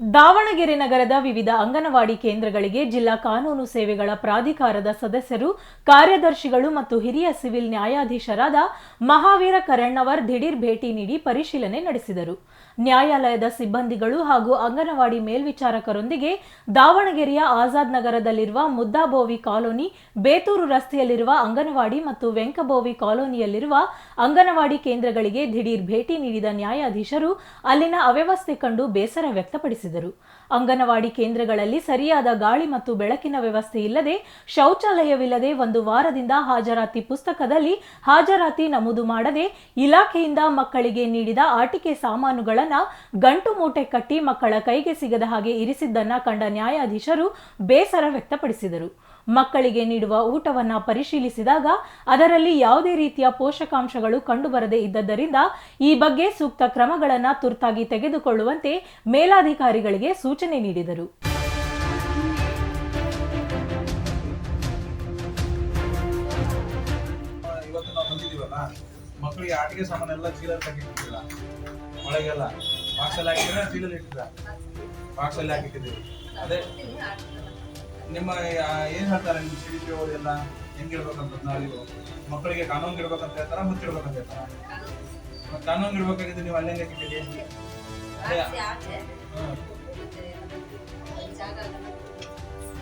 ದಾವಣಗೆರೆ ನಗರದ ವಿವಿಧ ಅಂಗನವಾಡಿ ಕೇಂದ್ರಗಳಿಗೆ ಜಿಲ್ಲಾ ಕಾನೂನು ಸೇವೆಗಳ ಪ್ರಾಧಿಕಾರದ ಸದಸ್ಯರು, ಕಾರ್ಯದರ್ಶಿಗಳು ಮತ್ತು ಹಿರಿಯ ಸಿವಿಲ್ ನ್ಯಾಯಾಧೀಶರಾದ ಮಹಾವೀರ ಕರಣ್ಣವರ್ ದಿಢೀರ್ ಭೇಟಿ ನೀಡಿ ಪರಿಶೀಲನೆ ನಡೆಸಿದರು. ನ್ಯಾಯಾಲಯದ ಸಿಬ್ಬಂದಿಗಳು ಹಾಗೂ ಅಂಗನವಾಡಿ ಮೇಲ್ವಿಚಾರಕರೊಂದಿಗೆ ದಾವಣಗೆರೆಯ ಆಜಾದ್ ನಗರದಲ್ಲಿರುವ ಮುದ್ದಾಬೋವಿ ಕಾಲೋನಿ, ಬೇತೂರು ರಸ್ತೆಯಲ್ಲಿರುವ ಅಂಗನವಾಡಿ ಮತ್ತು ವೆಂಕಬೋವಿ ಕಾಲೋನಿಯಲ್ಲಿರುವ ಅಂಗನವಾಡಿ ಕೇಂದ್ರಗಳಿಗೆ ದಿಢೀರ್ ಭೇಟಿ ನೀಡಿದ ನ್ಯಾಯಾಧೀಶರು, ಅಲ್ಲಿನ ಅವ್ಯವಸ್ಥೆ ಕಂಡು ಬೇಸರ ವ್ಯಕ್ತಪಡಿಸಿದರು. ಅಂಗನವಾಡಿ ಕೇಂದ್ರಗಳಲ್ಲಿ ಸರಿಯಾದ ಗಾಳಿ ಮತ್ತು ಬೆಳಕಿನ ವ್ಯವಸ್ಥೆ ಇಲ್ಲದೆ ಶೌಚಾಲಯವಿಲ್ಲದೆ ಒಂದು ವಾರದಿಂದ ಹಾಜರಾತಿ ಪುಸ್ತಕದಲ್ಲಿ ಹಾಜರಾತಿ ನಮೂದು ಮಾಡದೆ ಇಲಾಖೆಯಿಂದ ಮಕ್ಕಳಿಗೆ ನೀಡಿದ ಆಟಿಕೆ ಸಾಮಾನುಗಳನ್ನು ಗಂಟು ಮೂಟೆ ಕಟ್ಟಿ ಮಕ್ಕಳ ಕೈಗೆ ಸಿಗದ ಹಾಗೆ ಇರಿಸಿದ್ದನ್ನ ಕಂಡ ನ್ಯಾಯಾಧೀಶರು ಬೇಸರ ವ್ಯಕ್ತಪಡಿಸಿದರು. ಮಕ್ಕಳಿಗೆ ನೀಡುವ ಊಟವನ್ನ ಪರಿಶೀಲಿಸಿದಾಗ ಅದರಲ್ಲಿ ಯಾವುದೇ ರೀತಿಯ ಪೋಷಕಾಂಶಗಳು ಕಂಡುಬರದೇ ಇದ್ದದ್ದರಿಂದ ಈ ಬಗ್ಗೆ ಸೂಕ್ತ ಕ್ರಮಗಳನ್ನು ತುರ್ತಾಗಿ ತೆಗೆದುಕೊಳ್ಳುವಂತೆ ಮೇಲಾಧಿಕಾರಿಗಳಿಗೆ ಸೂಚನೆ ನೀಡಿದರು. ಮಕ್ಕಳಿಗೆ ಆಟಿಕೆ ಸಾಮಾನೆಲ್ಲ ಚೀಲಲ್ಲಿ ಹಾಕಿಟ್ಟಿದ್ದೀರ ಒಳಗೆಲ್ಲ ಬಾಕ್ಸಲ್ಲಿ ಹಾಕಿದ್ರೆ ಚೀಲಲ್ಲಿ ಇಟ್ಟಿದ್ರ ಬಾಕ್ಸಲ್ಲಿ ಹಾಕಿಟ್ಟಿದ್ದೀವಿ ಅದೇ. ನಿಮ್ಮ ಏನ್ ಹೇಳ್ತಾರೆ ನಿಮ್ಮ ಸಿ ಡಿ ಪಿ ಎಲ್ಲ ಹೆಂಗಿರ್ಬೇಕಂತ ನಾವು ಮಕ್ಕಳಿಗೆ ಕಾನೂನು ಇರ್ಬೇಕಂತ ಹೇಳ್ತಾರ ಮುಚ್ಚಿಡ್ಬೇಕಂತ ಹೇಳ್ತಾರ? ಮತ್ತೆ ಕಾನೂನು ಇರ್ಬೇಕಾಗಿದ್ದು ನೀವು ಅಲ್ಲೇ ಹಾಕಿದ್ದೀರಿ.